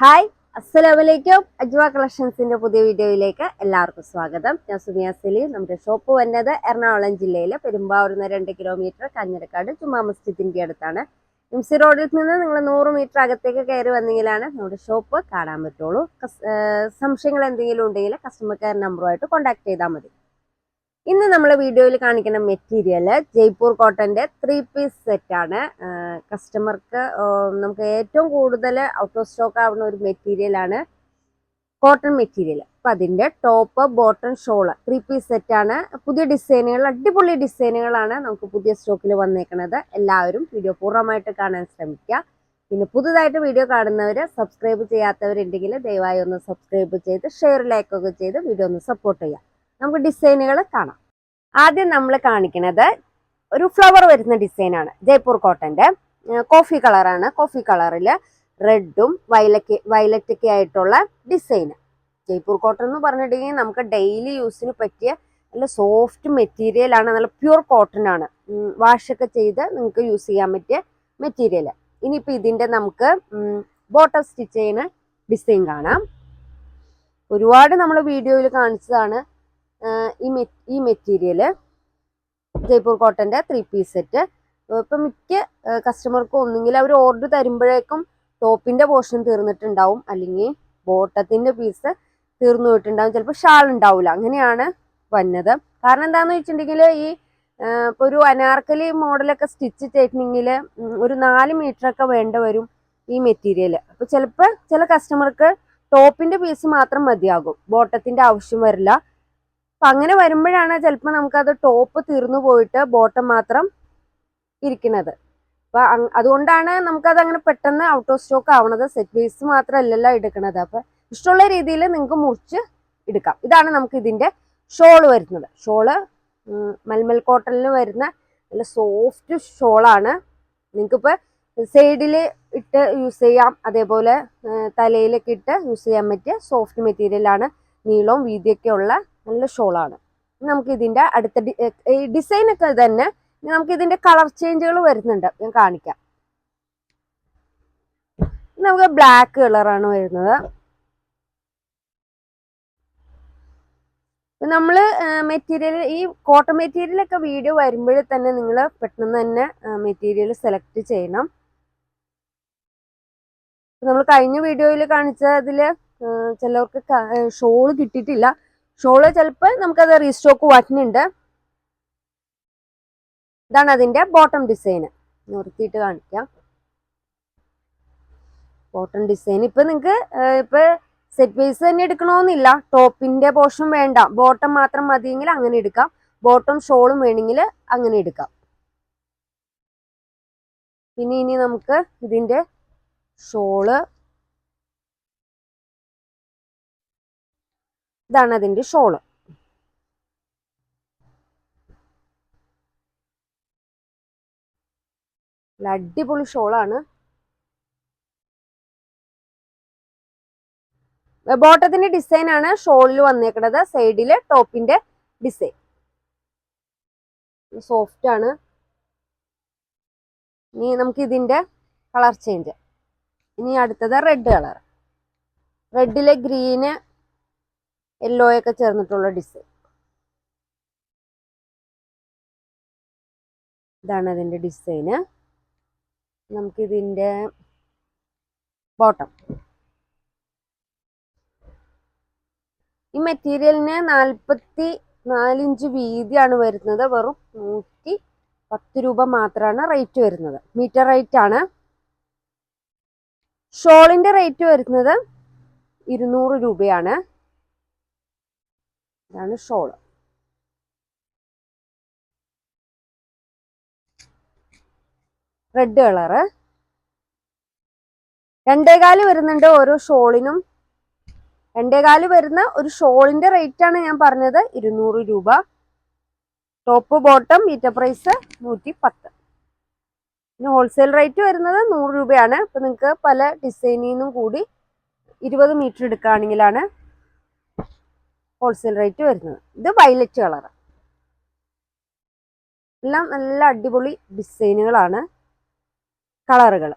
Hi അസ്സലാമലൈക്കും അജ്വ കളക്ഷൻസിന്റെ പുതിയ വീഡിയോയിലേക്ക് എല്ലാവർക്കും സ്വാഗതം. ഞാൻ സുമിയ സലീം നമ്മുടെ ഷോപ്പ് വന്നത് എറണാകുളം ജില്ലയിലെ പെരുമ്പാവൂർന്ന് രണ്ട് കിലോമീറ്റർ കഞ്ഞരക്കാട് ജുമാ മസ്ജിദിന്റെ അടുത്താണ്. എം സി റോഡിൽ നിന്ന് നിങ്ങൾ നൂറ് മീറ്റർ അകത്തേക്ക് കയറി വന്നെങ്കിലാണ് നമ്മുടെ ഷോപ്പ് കാണാൻ പറ്റുള്ളൂ. സംശയങ്ങൾ എന്തെങ്കിലും ഉണ്ടെങ്കിൽ കസ്റ്റമർ കെയർ നമ്പറുമായിട്ട് കോൺടാക്ട് ചെയ്താൽ മതി. ഇന്ന് നമ്മൾ വീഡിയോയിൽ കാണിക്കുന്ന മെറ്റീരിയൽ ജയ്പൂർ കോട്ടന്റെ ത്രീ പീസ് സെറ്റാണ് കസ്റ്റമർക്ക് നമുക്ക് ഏറ്റവും കൂടുതൽ ഔട്ട് ഓഫ് സ്റ്റോക്ക് ആവുന്ന ഒരു മെറ്റീരിയലാണ് കോട്ടൺ മെറ്റീരിയൽ. അപ്പം അതിന്റെ top bottom shawl three piece സെറ്റാണ് പുതിയ ഡിസൈനുകൾ അടിപൊളി ഡിസൈനുകളാണ് നമുക്ക് പുതിയ സ്റ്റോക്കിൽ വന്നേക്കുന്നത് എല്ലാവരും വീഡിയോ പൂർണമായിട്ട് കാണാൻ ശ്രമിക്കുക. പിന്നെ പുതുതായിട്ട് വീഡിയോ കാണുന്നവർ സബ്സ്ക്രൈബ് ചെയ്യാത്തവരുണ്ടെങ്കിൽ ദയവായി ഒന്ന് സബ്സ്ക്രൈബ് ചെയ്ത് ഷെയർ ലൈക്കൊക്കെ ചെയ്ത് വീഡിയോ ഒന്ന് സപ്പോർട്ട് ചെയ്യുക. നമുക്ക് ഡിസൈനുകൾ കാണാം. ആദ്യം നമ്മൾ കാണിക്കുന്നത് ഒരു ഫ്ലവർ വരുന്ന ഡിസൈനാണ് ജയ്പൂർ കോട്ടന്റെ. കോഫി കളറാണ് കോഫി കളറിൽ റെഡും വയലക്ക് വയലറ്റൊക്കെ ആയിട്ടുള്ള ഡിസൈൻ ജയ്പൂർ കോട്ടൺ എന്ന് പറഞ്ഞിട്ടുണ്ടെങ്കിൽ നമുക്ക് ഡെയിലി യൂസിന് പറ്റിയ നല്ല സോഫ്റ്റ് മെറ്റീരിയൽ ആണ്. നല്ല പ്യൂർ കോട്ടൺ ആണ്. വാഷൊക്കെ ചെയ്ത് നിങ്ങൾക്ക് യൂസ് ചെയ്യാൻ പറ്റിയ മെറ്റീരിയൽ ഇനിയിപ്പോൾ ഇതിന്റെ നമുക്ക് ബോട്ടം സ്റ്റിച്ച് ചെയ്യുന്ന ഡിസൈൻ കാണാം. ഒരുപാട് നമ്മൾ വീഡിയോയിൽ കാണിച്ചതാണ്. ഈ ഈ മെറ്റീരിയൽ ജയ്പൂർ കോട്ടന്റെ ത്രീ പീസ് സെറ്റ് ഇപ്പം മിക്ക കസ്റ്റമർക്കും ഒന്നുകിൽ അവർ ഓർഡർ തരുമ്പോഴേക്കും ടോപ്പിന്റെ പോർഷൻ തീർന്നിട്ടുണ്ടാവും. അല്ലെങ്കിൽ ബോട്ടത്തിന്റെ പീസ് തീർന്നു പോയിട്ടുണ്ടാവും. ചിലപ്പോൾ ഷാൾ ഉണ്ടാവില്ല അങ്ങനെയാണ് വന്നത്. കാരണം എന്താന്ന് വെച്ചിട്ടുണ്ടെങ്കിൽ ഈ ഇപ്പോൾ ഇപ്പൊ ഒരു അനാർക്കലി മോഡലൊക്കെ സ്റ്റിച്ച് ചെയ്തിട്ടുണ്ടെങ്കിൽ ഒരു നാല് മീറ്റർ ഒക്കെ വേണ്ട വരും ഈ മെറ്റീരിയൽ അപ്പോൾ ചിലപ്പോൾ ചില കസ്റ്റമർക്ക് ടോപ്പിന്റെ പീസ് മാത്രം മതിയാകും. ബോട്ടത്തിന്റെ ആവശ്യം വരില്ല. അപ്പൊ അങ്ങനെ വരുമ്പോഴാണ് ചിലപ്പോൾ നമുക്കത് ടോപ്പ് തീർന്നു പോയിട്ട് ബോട്ടം മാത്രം ഇരിക്കുന്നത് അപ്പൊ അതുകൊണ്ടാണ് നമുക്കത് അങ്ങനെ പെട്ടെന്ന് ഔട്ട് ഓഫ് സ്റ്റോക്ക് ആവണത്. സെറ്റ് പീസ് മാത്രമല്ലല്ലോ എടുക്കുന്നത് അപ്പൊ ഇഷ്ടമുള്ള രീതിയിൽ നിങ്ങൾക്ക് മുറിച്ച് എടുക്കാം. ഇതാണ് നമുക്ക് ഇതിന്റെ ഷോൾ വരുന്നത്. ഷോൾ മൽമൽ കോട്ടണിൽ വരുന്ന നല്ല സോഫ്റ്റ് ഷോളാണ് നിങ്ങൾക്കിപ്പോൾ സൈഡിൽ ഇട്ട് യൂസ് ചെയ്യാം. അതേപോലെ തലയിലൊക്കെ ഇട്ട് യൂസ് ചെയ്യാൻ പറ്റിയ സോഫ്റ്റ് മെറ്റീരിയലാണ് നീളവും വീതിയൊക്കെ ഉള്ള നല്ല ഷോളാണ്. നമുക്ക് ഇതിന്റെ അടുത്ത ഈ ഡിസൈൻ ഒക്കെ തന്നെ നമുക്ക് ഇതിന്റെ കളർ ചേഞ്ചുകൾ വരുന്നുണ്ട്. ഞാൻ കാണിക്കാം. നമുക്ക് ബ്ലാക്ക് കളറാണ് വരുന്നത്. നമ്മൾ മെറ്റീരിയൽ ഈ കോട്ടൺ മെറ്റീരിയൽ ഒക്കെ വീഡിയോ വരുമ്പോഴേ തന്നെ നിങ്ങൾ പെട്ടെന്ന് തന്നെ മെറ്റീരിയൽ സെലക്ട് ചെയ്യണം. നമ്മൾ കഴിഞ്ഞ വീഡിയോയിൽ കാണിച്ചതിൽ ചിലവർക്ക് ഷോൾ കിട്ടിയിട്ടില്ല. ഷോൾ ചിലപ്പോൾ നമുക്കത് റീസ്റ്റോക്ക് വരുന്നുണ്ട്. ഇതാണ് അതിന്റെ ബോട്ടം ഡിസൈന് നിർത്തിയിട്ട് കാണിക്കാം. ബോട്ടം ഡിസൈൻ ഇപ്പൊ നിങ്ങൾക്ക് ഇപ്പൊ സെറ്റ് പീസ് തന്നെ എടുക്കണമെന്നില്ല ടോപ്പിന്റെ പോർഷൻ വേണ്ട. ബോട്ടം മാത്രം മതിയെങ്കിൽ അങ്ങനെ എടുക്കാം. ബോട്ടം ഷോളും വേണമെങ്കിൽ അങ്ങനെ എടുക്കാം. പിന്നെ ഇനി നമുക്ക് ഇതിന്റെ ഷോൾ ഇതാണ് അതിന്റെ ഷോൾ അടിപൊളി ഷോളാണ്. ബോട്ടത്തിന്റെ ഡിസൈൻ ആണ് ഷോളിൽ വന്നേക്കുന്നത് സൈഡിൽ ടോപ്പിന്റെ ഡിസൈൻ. സോഫ്റ്റ് ആണ്. ഇനി നമുക്ക് ഇതിന്റെ കളർ ചേഞ്ച്. ഇനി അടുത്തത് റെഡ് കളർ. റെഡിലെ ഗ്രീന് യെല്ലോ ഒക്കെ ചേർന്നിട്ടുള്ള ഡിസൈൻ ഇതാണ് അതിന്റെ ഡിസൈന് നമുക്കിതിന്റെ ബോട്ടം ഈ മെറ്റീരിയലിന് നാൽപ്പത്തി നാലിഞ്ച് വീതിയാണ് വരുന്നത്. വെറും നൂറ്റി പത്ത് രൂപ മാത്രമാണ് റേറ്റ് വരുന്നത്. മീറ്റർ റേറ്റ് ആണ്. ഷോളിന്റെ റേറ്റ് വരുന്നത് ഇരുന്നൂറ് രൂപയാണ്. ഇതാണ് ഷോൾ റെഡ് കളറ് രണ്ടേകാൽ വരുന്നുണ്ട് ഓരോ ഷോളിനും. രണ്ടേകാൽ വരുന്ന ഒരു ഷോളിന്റെ റേറ്റ് ആണ് ഞാൻ പറഞ്ഞത് ഇരുന്നൂറ് രൂപ. ടോപ്പ് ബോട്ടം മീറ്റർ പ്രൈസ് നൂറ്റി പത്ത് പിന്നെ ഹോൾസെയിൽ റേറ്റ് വരുന്നത് നൂറ് രൂപയാണ്. അപ്പൊ നിങ്ങൾക്ക് പല ഡിസൈനിൽ നിന്നും കൂടി ഇരുപത് മീറ്റർ എടുക്കുകയാണെങ്കിലാണ് ഹോൾസെയിൽ റേറ്റ് വരുന്നത്. ഇത് വയലറ്റ് കളർ എല്ലാം നല്ല അടിപൊളി ഡിസൈനുകളാണ് കളറുകൾ.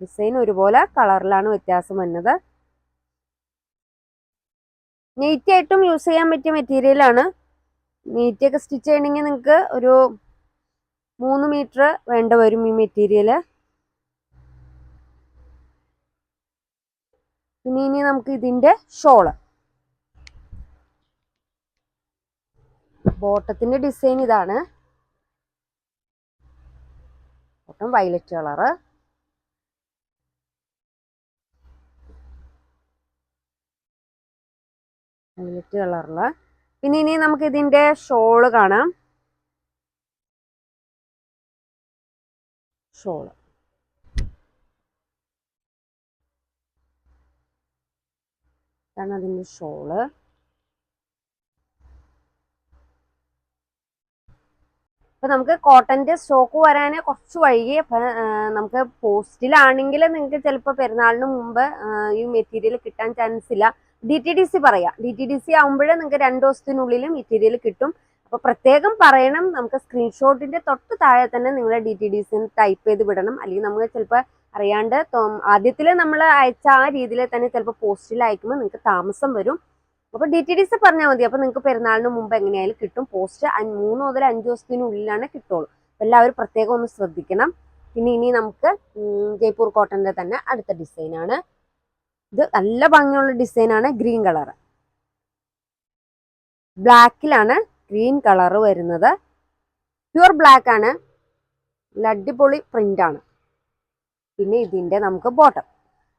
ഡിസൈൻ ഒരുപോലെ കളറിലാണ് വ്യത്യാസം വന്നത് നെയ്റ്റ് ആയിട്ടും യൂസ് ചെയ്യാൻ പറ്റിയ മെറ്റീരിയലാണ് നെയ്റ്റ് ഒക്കെ സ്റ്റിച്ച് ചെയ്യണമെങ്കിൽ നിങ്ങൾക്ക് ഒരു മൂന്ന് മീറ്റർ വേണ്ട വരും ഈ മെറ്റീരിയൽ പിന്നെ ഇനി നമുക്ക് ഇതിന്റെ ഷോൾ ബോട്ടത്തിന്റെ ഡിസൈൻ ഇതാണ്. Bottom violet colour. വയലറ്റ് കളറിൽ. പിന്നെ ഇനി നമുക്ക് ഇതിന്റെ ഷോൾ കാണാം. ഷോൾ. ഇതാണ് അതിന്റെ ഷോൾ. അപ്പൊ നമുക്ക് കോട്ടന്റെ സ്റ്റോക്ക് വരാൻ കുറച്ച് വൈകി. അപ്പൊ നമുക്ക് പോസ്റ്റിലാണെങ്കിൽ നിങ്ങൾക്ക് ചിലപ്പോൾ പെരുന്നാളിന് മുമ്പ് ഈ മെറ്റീരിയൽ കിട്ടാൻ ചാൻസ് ഇല്ല. ഡി ടി ഡി സി പറയാം. ഡി ടി ഡി സി ആകുമ്പോഴേ നിങ്ങൾക്ക് രണ്ട് ദിവസത്തിനുള്ളിൽ മെറ്റീരിയൽ കിട്ടും. അപ്പൊ പ്രത്യേകം പറയണം. നമുക്ക് സ്ക്രീൻഷോട്ടിന്റെ തൊട്ട് താഴെ തന്നെ നിങ്ങൾ D T D C type ചെയ്ത് വിടണം. അല്ലെങ്കിൽ നമുക്ക് ചിലപ്പോൾ അറിയാണ്ട് ആദ്യത്തിൽ നമ്മൾ അയച്ച ആ രീതിയിൽ തന്നെ ചിലപ്പോൾ പോസ്റ്റിൽ അയക്കുമ്പോൾ നിങ്ങൾക്ക് താമസം വരും. അപ്പൊ ഡി ടി ഡി സി പറഞ്ഞാൽ മതി. അപ്പൊ നിങ്ങൾക്ക് പെരുന്നാളിന് മുമ്പ് എങ്ങനെയായാലും കിട്ടും. പോസ്റ്റ് മൂന്ന് മുതൽ അഞ്ച് ദിവസത്തിനുള്ളിലാണ് കിട്ടുള്ളൂ. എല്ലാവരും പ്രത്യേകം ഒന്ന് ശ്രദ്ധിക്കണം. പിന്നെ ഇനി നമുക്ക് ജയ്പൂർ കോട്ടന്റെ തന്നെ അടുത്ത ഡിസൈനാണ് ഇത് നല്ല ഭംഗിയുള്ള ഡിസൈനാണ് ഗ്രീൻ കളർ ബ്ലാക്കിലാണ് ഗ്രീൻ കളർ വരുന്നത്. പ്യുവർ ബ്ലാക്ക് ആണ്. അടിപൊളി പ്രിന്റ് ആണ്. പിന്നെ ഇതിന്റെ നമുക്ക് ബോട്ടം.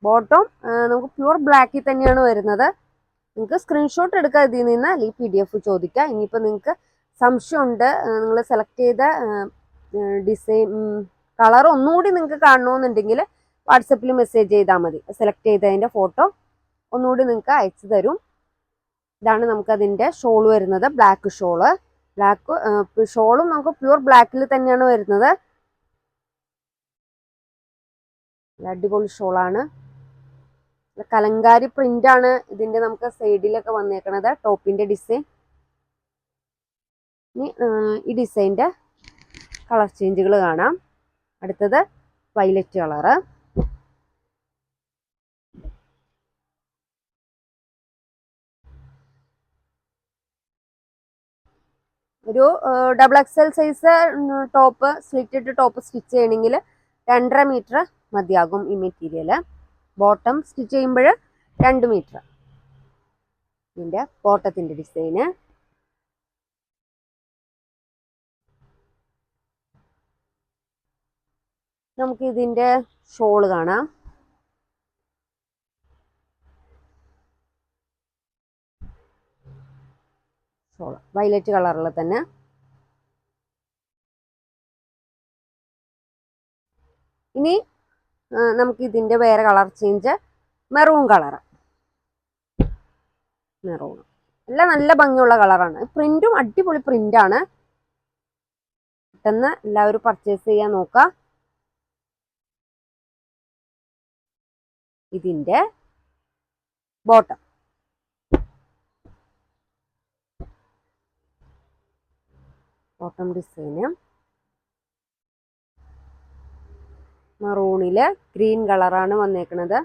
ബോട്ടം നമുക്ക് പ്യുവർ ബ്ലാക്കിൽ തന്നെയാണ് വരുന്നത്. നിങ്ങൾക്ക് സ്ക്രീൻഷോട്ട് എടുക്കുക ഇതിൽ നിന്ന് അല്ലെങ്കിൽ പി ഡി എഫ് ചോദിക്കുക ഇനിയിപ്പോൾ നിങ്ങൾക്ക് സംശയമുണ്ട് നിങ്ങൾ സെലക്ട് ചെയ്ത ഡിസൈൻ കളർ ഒന്നുകൂടി നിങ്ങൾക്ക് കാണണമെന്നുണ്ടെങ്കിൽ വാട്സപ്പിൽ മെസ്സേജ് ചെയ്താൽ മതി. സെലക്ട് ചെയ്തതിന്റെ ഫോട്ടോ ഒന്നുകൂടി നിങ്ങൾക്ക് അയച്ചു തരും. ഇതാണ് നമുക്കതിന്റെ ഷോൾ വരുന്നത് ബ്ലാക്ക് ഷോൾ ബ്ലാക്ക് ഷോളും നമുക്ക് പ്യൂർ ബ്ലാക്കിൽ തന്നെയാണ് വരുന്നത്. അടിപൊളി ഷോളാണ് കലങ്കാരി പ്രിന്റ് ആണ് ഇതിന്റെ നമുക്ക് സൈഡിലൊക്കെ വന്നേക്കണത്. ടോപ്പിന്റെ ഡിസൈൻ ഈ ഡിസൈന്റെ കളർ ചേഞ്ചുകൾ കാണാം. അടുത്തത് വൈലറ്റ് കളറ് ഒരു double XL size top slit top stitch ചെയ്യണമെങ്കിൽ രണ്ടര മീറ്റർ മതിയാകും ഈ മെറ്റീരിയൽ ബോട്ടം സ്റ്റിച്ച് ചെയ്യുമ്പോൾ രണ്ട് മീറ്റർ. ഇതിന്റെ ബോട്ടത്തിന്റെ ഡിസൈന് നമുക്ക് ഇതിന്റെ ഷോൾ കാണാം. ഷോൾ. വയലറ്റ് കളറിൽ തന്നെ. ഇനി നമുക്ക് ഇതിന്റെ വേറെ colour change maroon colour maroon എല്ലാം നല്ല ഭംഗിയുള്ള കളറാണ് പ്രിന്റും അടിപൊളി പ്രിന്റാണ് പെട്ടെന്ന് എല്ലാവരും പർച്ചേസ് ചെയ്യാൻ നോക്കുക ഇതിന്റെ ബോട്ടം ബോട്ടം ഡിസൈന് മറൂണിൽ ഗ്രീൻ കളറാണ് വന്നേക്കണത്.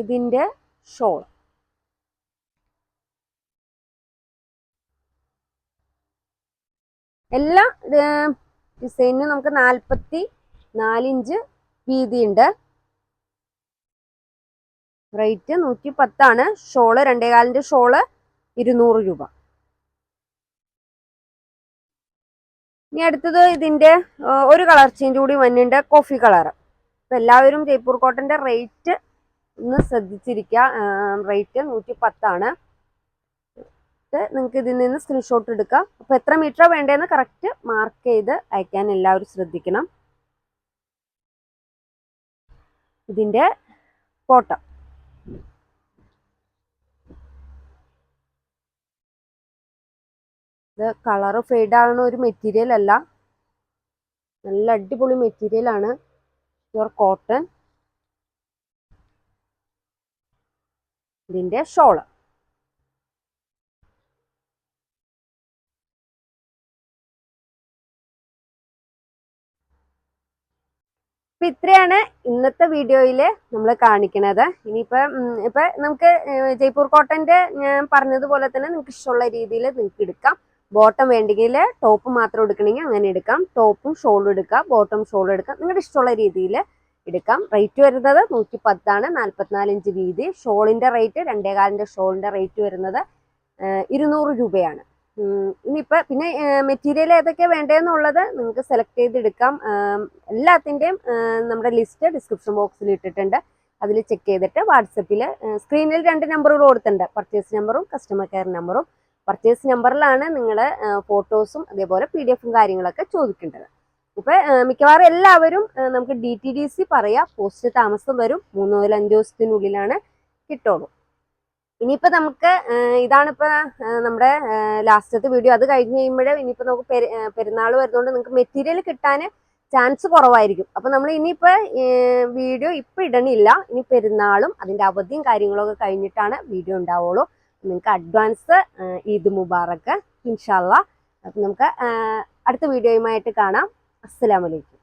ഇതിന്റെ ഷോൾ എല്ലാ ഡിസൈനും നമുക്ക് നാൽപ്പത്തി നാലിഞ്ച് വീതിയുണ്ട്. റേറ്റ് നൂറ്റി പത്താണ് ഷോൾ രണ്ടേകാലിന്റെ ഷോൾ ഇരുന്നൂറ് രൂപ. ഇനി അടുത്തത് ഇതിന്റെ ഒരു കളർ ചേഞ്ച് കൂടി വന്നിട്ടുണ്ട് കോഫി കളർ അപ്പൊ എല്ലാവരും ജയ്പൂർ കോട്ടന്റെ റേറ്റ് ഒന്ന് ശ്രദ്ധിച്ചിരിക്കുക. റേറ്റ് നൂറ്റി പത്താണ് നിങ്ങൾക്ക് ഇതിൽ നിന്ന് സ്ക്രീൻഷോട്ട് എടുക്കാം. അപ്പൊ എത്ര മീറ്റർ വേണ്ടതെന്ന് കറക്റ്റ് മാർക്ക് ചെയ്ത് അയക്കാൻ എല്ലാവരും ശ്രദ്ധിക്കണം. ഇതിന്റെ ഫോട്ടോ ഇത് കളറ് ഫെയ്ഡ് ആവുന്ന ഒരു മെറ്റീരിയൽ അല്ല. നല്ല അടിപൊളി മെറ്റീരിയൽ ആണ്. പ്യുവർ കോട്ടൺ ഇതിന്റെ ഷോൾ അപ്പൊ ഇത്രയാണ് ഇന്നത്തെ വീഡിയോയിൽ നമ്മൾ കാണിക്കുന്നത് ഇനിയിപ്പോൾ ഇപ്പൊ നമുക്ക് ജയ്പൂർ കോട്ടന്റെ ഞാൻ പറഞ്ഞതുപോലെ തന്നെ നിങ്ങൾക്ക് ഇഷ്ടമുള്ള രീതിയിൽ നിങ്ങൾക്ക് എടുക്കാം. ബോട്ടം വേണ്ടെങ്കിൽ ടോപ്പ് മാത്രം എടുക്കണമെങ്കിൽ അങ്ങനെ എടുക്കാം. ടോപ്പും ഷോളും എടുക്കാം. ബോട്ടം ഷോളും എടുക്കാം. നിങ്ങളുടെ ഇഷ്ടമുള്ള രീതിയിൽ എടുക്കാം. റേറ്റ് വരുന്നത് നൂറ്റി പത്താണ് നാൽപ്പത്തിനാല് ഇഞ്ച് വീതി ഷോളിന്റെ റേറ്റ് രണ്ടേകാലിന്റെ ഷോളിന്റെ റേറ്റ് വരുന്നത് ഇരുന്നൂറ് രൂപയാണ്. ഇനിയിപ്പോൾ പിന്നെ മെറ്റീരിയൽ ഏതൊക്കെ വേണ്ടതെന്നുള്ളത് നിങ്ങൾക്ക് സെലക്ട് ചെയ്തെടുക്കാം. എല്ലാത്തിന്റെയും നമ്മുടെ ലിസ്റ്റ് ഡിസ്ക്രിപ്ഷൻ ബോക്സിൽ ഇട്ടിട്ടുണ്ട്. അതിൽ ചെക്ക് ചെയ്തിട്ട് വാട്സപ്പിൽ സ്ക്രീനിൽ രണ്ട് നമ്പറുകൾ കൊടുത്തിട്ടുണ്ട്. പർച്ചേസ് നമ്പറും കസ്റ്റമർ കെയർ നമ്പറും പർച്ചേസ് നമ്പറിലാണ് നിങ്ങൾ ഫോട്ടോസും അതേപോലെ പി ഡി എഫും കാര്യങ്ങളൊക്കെ ചോദിക്കേണ്ടത്. ഇപ്പൊ മിക്കവാറും എല്ലാവരും നമുക്ക് ഡി ടി ഡി സി പറയാം പോസ്റ്റ് താമസം വരും മൂന്നോ മുതൽ അഞ്ച് ദിവസത്തിനുള്ളിലാണ് കിട്ടുള്ളൂ. ഇനിയിപ്പോൾ നമുക്ക് ഇതാണിപ്പോൾ ഇതാണിപ്പോ നമ്മുടെ ലാസ്റ്റത്തെ വീഡിയോ അത് കഴിഞ്ഞ് കഴിയുമ്പോഴേ ഇനിയിപ്പോൾ നമുക്ക് പെരു പെരുന്നാൾ വരുന്നതുകൊണ്ട് നിങ്ങൾക്ക് മെറ്റീരിയൽ കിട്ടാൻ ചാൻസ് കുറവായിരിക്കും. അപ്പോൾ നമ്മൾ ഇനിയിപ്പോൾ വീഡിയോ ഇപ്പോൾ ഇടണില്ല. ഇനി പെരുന്നാളും അതിന്റെ അവധിയും കാര്യങ്ങളൊക്കെ കഴിഞ്ഞിട്ടാണ് വീഡിയോ ഉണ്ടാവുള്ളൂ. നിങ്ങൾക്ക് അഡ്വാൻസ് ഈദ് മുബാറക്ക് ഇൻഷാല്ല അപ്പം നമുക്ക് അടുത്ത വീഡിയോയുമായിട്ട് കാണാം. അസ്സലാമലൈക്കും